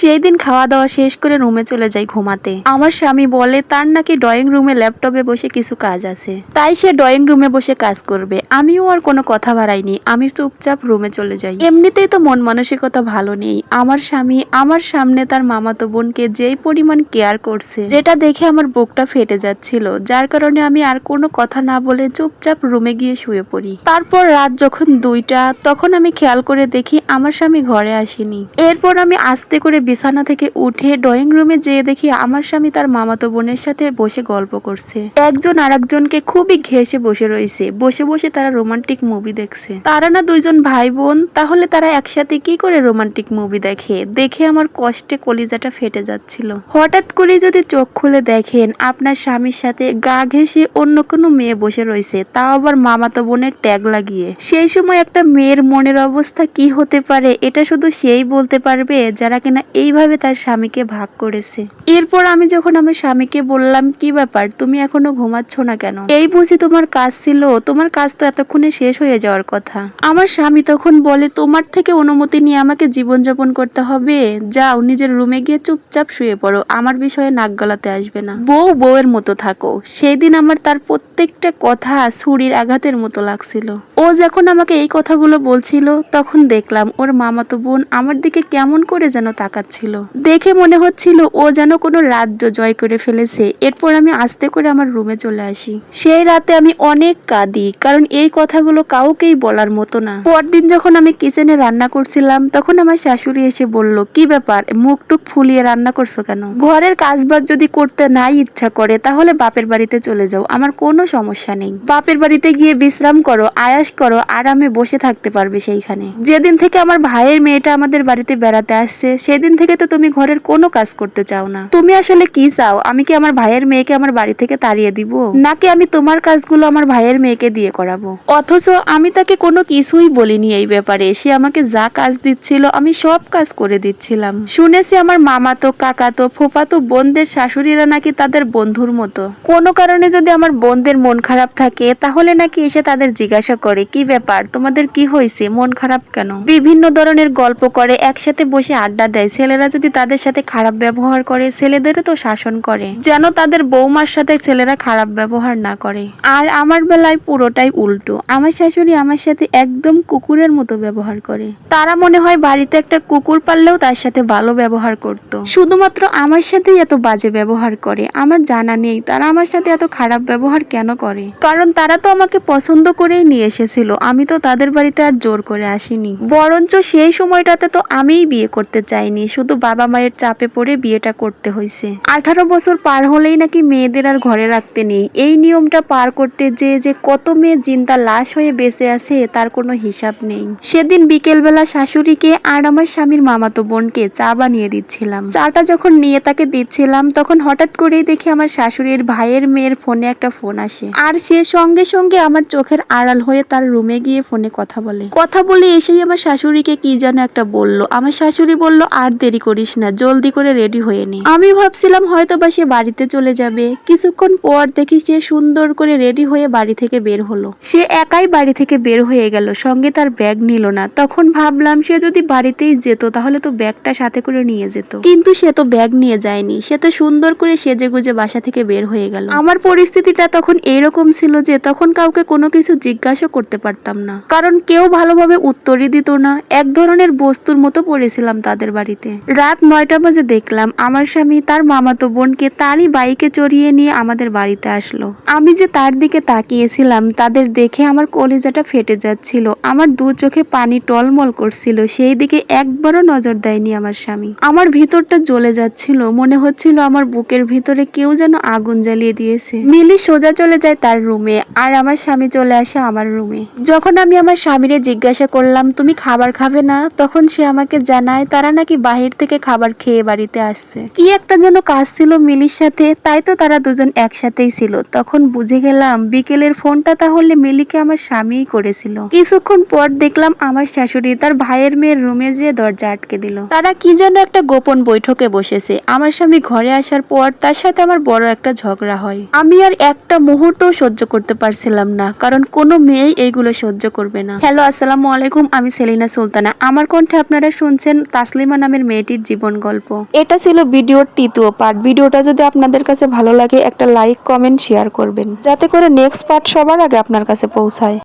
সেই দিন খাওয়া দাওয়া শেষ করে রুমে চলে যাই ঘুমাতে। আমার স্বামী বলে, তার নাকি ড্রয়িং রুমে ল্যাপটপে বসে কিছু কাজ আছে। তাই সে ড্রয়িং রুমে বসে কাজ করবে। আমিও আর কোনো কথা বাড়াইনি। আমি চুপচাপ রুমে চলে যাই। এমনিতেই তো মন মানসিকতা ভালো নেই। আমার স্বামী, আমার সামনে তার মামাতো বোনকে যেই পরিমাণ কেয়ার করছে, যেটা দেখে আমার বুকটা ফেটে যাচ্ছিল, যার কারণে আমি আর কোনো কথা না বলে চুপচাপ রুমে গিয়ে শুয়ে পড়ি। তারপর রাত যখন দুইটা, তখন আমি খেয়াল করে দেখি আমার স্বামী ঘরে আসেনি। এরপর আমি আস্তে করে বিছানা থেকে উঠে ড্রয়িং রুমে যেয়ে দেখি আমার স্বামী তার মামাতো বোনের সাথে বসে গল্প করছে। একজন আরেকজনকে খুবই ঘেসে বসে রয়েছে। বসে বসে তারা রোমান্টিক মুভি দেখছে। তারা না দুইজন ভাই বোন তাহলে তারা একসাথে কি করে রোমান্টিক মুভি দেখে? দেখে আমার কষ্টে কলিজাটা ফেটে যাচ্ছিল। হঠাৎ করে যদি চোখ খুলে দেখেন, আপনার স্বামীর সাথে গা ঘেঁষে অন্য কোনো মেয়ে বসে রয়েছে, তাও আবার মামাতো বোনের ট্যাগ লাগিয়ে। সেই সময় একটা মেয়ের মনের অবস্থা কি হতে পারে, এটা শুধু সেই বলতে পারবে যারা কিনা এইভাবে তার স্বামীকে ভাগ করেছে। এরপর আমি যখন আমার স্বামীকে বললাম, কি ব্যাপার? তুমি এখনও ঘুমাচ্ছ না কেন? এই বুঝি তোমার কাজ ছিল। তোমার কাজ তো এতক্ষণে শেষ হয়ে যাওয়ার কথা। আমার স্বামী তখন বলে, তোমার থেকে অনুমতি নিয়ে আমাকে জীবনযাপন করতে হবে। যাও, নিজের রুমে গিয়ে চুপচাপ শুয়ে পড়ো। আমার বিষয়ে নাক গলাতে আসবে না। বউ বউয়ের মতো থাকো। সেই দিন আমার তার প্রত্যেকটা কথা ছুরির আঘাতের মতো লাগছিল। ও যখন আমাকে এই কথাগুলো বলছিল, তখন দেখলাম, ওর মামাতো বোন আমার দিকে কেমন করে যেন তাকাচ্ছিল দেখে মনে হচ্ছিল ও যেন কোনো রাজ্য জয় করে ফেলেছে। এরপর আমি আস্তে করে আমার রুমে চলে আসি। সেই রাতে আমি অনেক কাঁদি, কারণ এই কথাগুলো কাউকেই বলার মতো না। পরদিন যখন আমি কিচেনে রান্না করছিলাম, তখন আমার শাশুড়ি এসে বলল, কি ব্যাপার, মুখ টুক ফুলিয়ে রান্না করছ কেন? ঘরের কাজবাজ যদি করতে নাই ইচ্ছা করে, তাহলে বাপের বাড়িতে চলে যাও, আমার কোনো সমস্যা নেই। বাপের বাড়িতে গিয়ে বিশ্রাম করো, আয়াস করো, আরামে বসে থাকতে পারবে সেইখানে। যেদিন থেকে আমার ভাইয়ের মেয়েটা আমাদের বাড়িতে বেড়াতে আসছে, সেদিন থেকে তো তুমি ঘরের কোনো কাজ করতে চাও না। তুমি আসলে কি চাও? আমি কি আমার ভাইয়ের মেয়েকে আমার বাড়ি থেকে তাড়িয়ে দিব? নাকি আমি তোমার কাজগুলো আমার ভাইয়ের মেয়েকে দিয়ে করাবো? অথচ আমি তাকে কোনো কিছুই বলিনি এই ব্যাপারে। সে আমাকে যা কাজ দিচ্ছিল, আমি সব কাজ করে দিচ্ছিলাম। শুনেছি আমার মামাতো, কাকাতো ফোপাতো বোনদের শাশুড়িরা নাকি তাদের বন্ধুর মতো। কোনো কারণে যদি আমার বোনদের মন খারাপ থাকে, তাহলে নাকি এসে তাদের জিজ্ঞাসা করে, কি ব্যাপার? তোমাদের কি হয়েছে? মন খারাপ কেন? বিভিন্ন ধরনের গল্প করে, একসাথে বসে আড্ডা দেয় ছেলেরা যদি তাদের সাথে খারাপ ব্যবহার করে, ছেলেদেরও তো শাসন করে। যেন তাদের বৌমার সাথে ছেলেরা খারাপ ব্যবহার না করে। আর আমার বেলায় পুরোটাই উল্টো। আমার শাশুড়ি আমার সাথে একদম কুকুরের মতো ব্যবহার করে। তারা মনে হয় বাড়িতে একটা কুকুর পাললেও তার সাথে ভালো ব্যবহার করত। শুধুমাত্র আমার সাথেই এত বাজে ব্যবহার করে। আমার জানা নেই তারা আমার সাথে এত খারাপ ব্যবহার কেন করে? কারণ তারা তো আমাকে পছন্দ করেই নিয়ে এসেছিল। আমি তো তাদের বাড়িতে আর জোর করে আসিনি। বরঞ্চ সেই সময়টাতে তো আমিই বিয়ে করতে চাইনি। শুধু বাবা মায়ের চাপে পড়ে বিয়েটা করতে হয়েছে আঠারো বছর পার হলেই নাকি মেয়েদের আর ঘরে রাখতে নেই। এই নিয়মটা পার করতে যে যে কত মেয়ে জিন্দা লাশ হয়ে বেঁচে আছে, তার কোনো হিসাব নেই। সেদিন বিকেলবেলা শাশুড়িকে আর আমার স্বামীর মামাতো বোনকে চা বানিয়ে দিচ্ছিলাম। চাটা যখন নিয়ে তাকে দিচ্ছিলাম, তখন হঠাৎ করেই দেখি আমার শাশুড়ির ভাইয়ের মেয়ের ফোনে একটা ফোন আসে। আর সে সঙ্গে সঙ্গে আমার চোখের আড়াল হয়ে তার রুমে গিয়ে ফোনে কথা বলে। কথা বলে এসেই আমার শাশুড়িকে কি যেন একটা বলল। আমার শাশুড়ি বলল, আর দেরি করিস না, জলদি করে রেডি হয়ে নে। আমি ভাবছিলাম হয়তো বা সে বাড়িতে চলে যাবে। কিছুক্ষণ পর দেখি সে সুন্দর করে রেডি হয়ে বাড়ি থেকে বের হলো। সে একাই বাড়ি থেকে বের হয়ে গেল, সঙ্গে তার ব্যাগ নিল না। তখন ভাবলাম সে যদি বাড়িতেই যেত, তাহলে তো ব্যাগটা সাথে করে নিয়ে যেত। কিন্তু সে তো ব্যাগ নিয়ে যায়নি। সে তো সুন্দর করে সেজে গুজে বাসা থেকে বের হয়ে গেল। আমার পরিস্থিতিটা তখন এইরকম ছিল যে, তখন কাউকে কোনো কিছু জিজ্ঞাসা করতে পারতাম না। কারণ কেউ ভালোভাবে উত্তরই দিত না। এক ধরনের বস্তুর মতো পড়েছিলাম তাদের বাড়িতে। রাত নয়টা বাজে দেখলাম আমার স্বামী তার মামাতো বোনকে তারই বাইকে চড়িয়ে নিয়ে আমাদের বাড়িতে আসলো। আমি যে তার দিকে তাকিয়েছিলাম, তাদের দেখে আমার কলিজাটা ফেটে যাচ্ছিল। আমার দু চোখে পানি টলমল করছিল, সেই দিকে একবারও নজর দেয়নি আমার স্বামী। আমার ভিতরটা জ্বলে যাচ্ছিল, মনে হচ্ছিল আমার বুকের ভিতরে কেউ যেন আগুন জ্বালিয়ে দিয়েছে। মিলি সোজা চলে যায় তার রুমে, আর আমার স্বামী চলে আসে আমার রুমে। যখন আমি আমার স্বামীরে জিজ্ঞাসা করলাম, তুমি খাবার খাবে না? তখন সে আমাকে জানায়, তারা নাকি বাহির থেকে খাবার খেয়ে বাড়িতে আসছে। কি একটা যেন কাজ ছিল মিলির সাথে, তাই তো তারা দুজন একসাথেই ছিল। তখন বুঝে গেলাম, বিকেলের ফোনটা তাহলে মিলিকে আমার স্বামীই করেছিল। কিছুক্ষণ পর দেখলাম আমার শাশুড়ি তার ভাইয়ের মেয়ের রুমে যেয়ে দরজা আটকে দিল। তারা কি যেন একটা গোপন বৈঠকে বসেছে। আমার স্বামী ঘরে আসার পর তার সাথে আমার বড় একটা ঝগড়া হয়। আমি আর একটা মুহূর্তও সহ্য করতে পারছিলাম না, কারণ কোনো মেয়েই এইগুলো সহ্য করবে না। হ্যালো, আসসালামু আলাইকুম, আমি সেলিনা সুলতানা। আমার কণ্ঠে আপনারা শুনছেন তাসলিমা নামের মেয়েটির জীবন গল্প। এটা ছিল ভিডিওর তৃতীয় পার্ট ভিডিওটা যদি আপনাদের কাছে ভালো লাগে, একটা লাইক কমেন্ট শেয়ার করবেন। যাতে করে নেক্সট পার্ট সবার আগে আপনার কাছে পৌঁছায়।